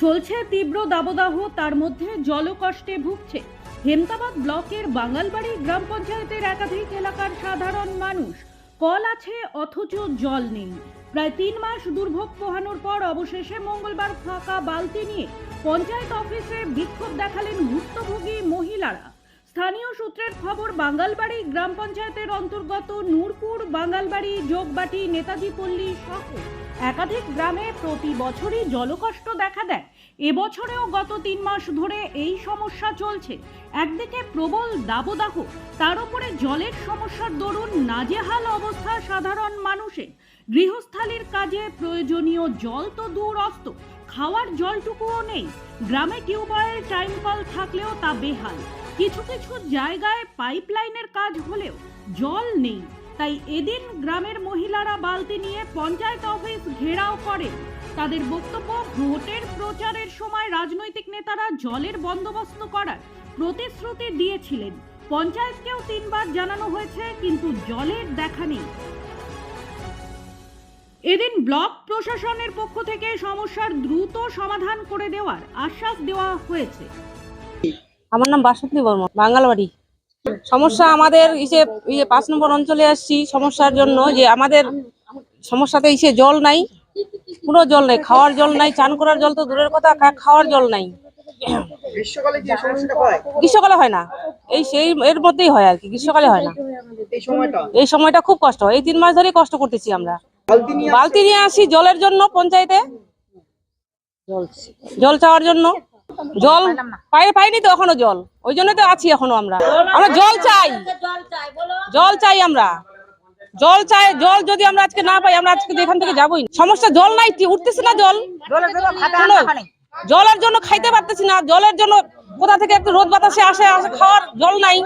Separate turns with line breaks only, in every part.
চলছে তীব্র দাবদাহ, তার মধ্যে জলকষ্টে ভুগছে। হেমতাবাদ ব্লকের বাঙালবাড়ি গ্রাম পঞ্চায়েতের একাধিক এলাকার সাধারণ মানুষ। কল আছে, অথচ জল নেই। প্রায় তিন মাস দুর্ভোগ পোহানোর পর অবশেষে মঙ্গলবার ফাঁকা বালতি নিয়ে পঞ্চায়েত অফিসে বিক্ষোভ দেখালেন ভুক্তভোগী মহিলারা। স্থানীয় সূত্রের খবর, বাঙ্গালবাড়ি গ্রাম পঞ্চায়েতের অন্তর্গত নূরপুর, বাঙ্গালবাড়ি, যোগবাটি, নেতাজি পল্লী সহ একাধিক গ্রামে প্রতি বছরই জলকষ্ট দেখা দেয়। এবছরেও গত তিন মাস ধরে এই সমস্যা চলছে। একদিকে প্রবল দাবদাহ, তার উপরে জলের সমস্যার দরুন নাজেহাল অবস্থা সাধারণ মানুষের। গৃহস্থালির কাজে প্রয়োজনীয় জল তো দূর অস্ত খাওয়ার জলটুকুও নেই। গ্রামে টিউবওয়েল টাইম কল থাকলেও তা বেহাল। কিছু কিছু জায়গায় পাইপলাইনের কাজ হলেও জল নেই। তাই এদিন গ্রামের মহিলারা বালতি নিয়ে পঞ্চায়েত অফিস ঘেরাও করেন তাদের বক্তব্য, ভোটের প্রচারের সময় রাজনৈতিক নেতারা জলের বন্দোবস্ত করার প্রতিশ্রুতি দিয়েছিলেন। পঞ্চায়েতকেও তিনবার জানানো হয়েছে, কিন্তু জলের দেখা নেই। এদিন ব্লক প্রশাসনের পক্ষ থেকে সমস্যার দ্রুত সমাধান করে দেওয়ার আশ্বাস দেওয়া হয়েছে।
আমার নাম বাসন্তী বর্মন বাঙ্গালবাড়ি। সমস্যা আমাদের ইসে ইয়ে পাঁচ নম্বর অঞ্চলে আসছি সমস্যার জন্য যে আমাদের সমস্যাতে ইসে জল নাই কোনো জল নাই খাওয়ার জল নাই চান করার জল তো দূরের কথা খাওয়ার জল নাই।
গ্রীষ্মকালে হয়
না। এই সেই এর মধ্যেই হয় আর কি গ্রীষ্মকালে হয় না।
এই সময়টা?
এই সময়টা খুব কষ্ট হয়। এই তিন মাস ধরেই কষ্ট করতেছি আমরা।
বালতি নিয়ে
আসি জলের জন্য পঞ্চায়েতে। জল চাওয়ার জন্য। জল পাই পাইনি তো এখনও জল। ওই জন্য তো আছি এখনও আমরা। আমরা জল চাই। জল চাই আমরা। জল চাই জল যদি আমরা আজকে না পাই আমরা আজকে এখান থেকে যাবোই সমস্যা জল নাই উঠতেছে না জল। জলের জন্য খাইতে পারতেছি না। জলের জন্য কোথা থেকে একটু রোদ বাতাসে আসে আসে খাওয়ার জল নাই।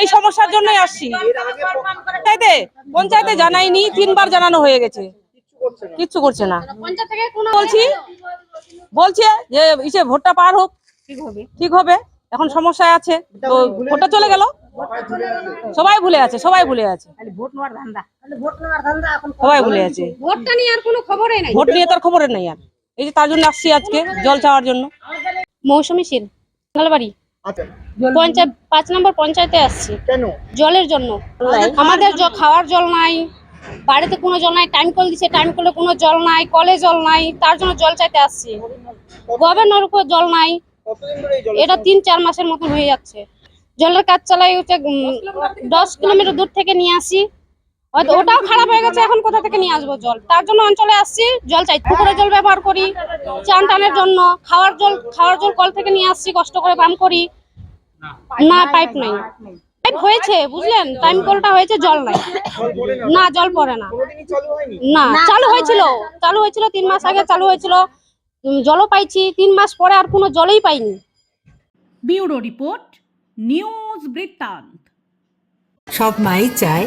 এই সমস্যার জন্যই আসছি। পঞ্চায়েতে পঞ্চায়েতে জানাইনি, তিনবার জানানো হয়ে গেছে। কিচ্ছু করছে না। বলছি, বলছে যে, ইসে ভোটটা পার হোক। ঠিক হবে। এখন সমস্যায় আছে। তো ভোটটা চলে গেল। সবাই ভুলে আছে, সবাই ভুলে আছে। সবাই ভুলে আছে।
ভোটটা নিয়ে আর কোনো খবরই নাই
ভোট নিয়ে তার খবরের নেই আর। এই যে তার জন্য আসছি আজকে, জল চাওয়ার জন্য।
মৌসুমী শীল বাড়ি
আচ্ছা
পঞ্চায়েত পাঁচ নম্বর পঞ্চায়েতে আসছি।
কেন?
জলের জন্য। আমাদের খাওয়ার জল নাই বাড়িতে কোনো জল নাই টাইম কল দিছে টাইম কলে কোনো জল নাই কলে জল নাই তার জন্য জল চাইতে আসছি। গভর্নর উপর জল নাই এটা তিন চার মাসের মতন হয়ে যাচ্ছে। জলের কাজ চালাই হচ্ছে দশ কিলোমিটার দূর থেকে নিয়ে আসি হয়তো ওটাও খারাপ হয়ে গেছে এখন কোথা থেকে নিয়ে আসব জল? তার জন্য অঞ্চলে আসছি জল চাই পুকুরে জল ব্যবহার করি চান টানের জন্য খাওয়ার জল খাওয়ার জল কল থেকে নিয়ে আসছি কষ্ট করে পান করি। না পাইপ নাই। পাইপ হয়েছে বুঝলেন? টাইম কলটা হয়েছে জল নাই।
না
জল পড়ে না।
কোনোদিনই চালু হয়নি
না চালু হয়েছিল চালু হয়েছিল তিন মাস আগে চালু হয়েছিল। জলও পাইছি তিন মাস পরে আর কোনো জলই পাইনি।
ব্যুরো রিপোর্ট নিউজ বৃত্তান্ত।
সব মাই চায়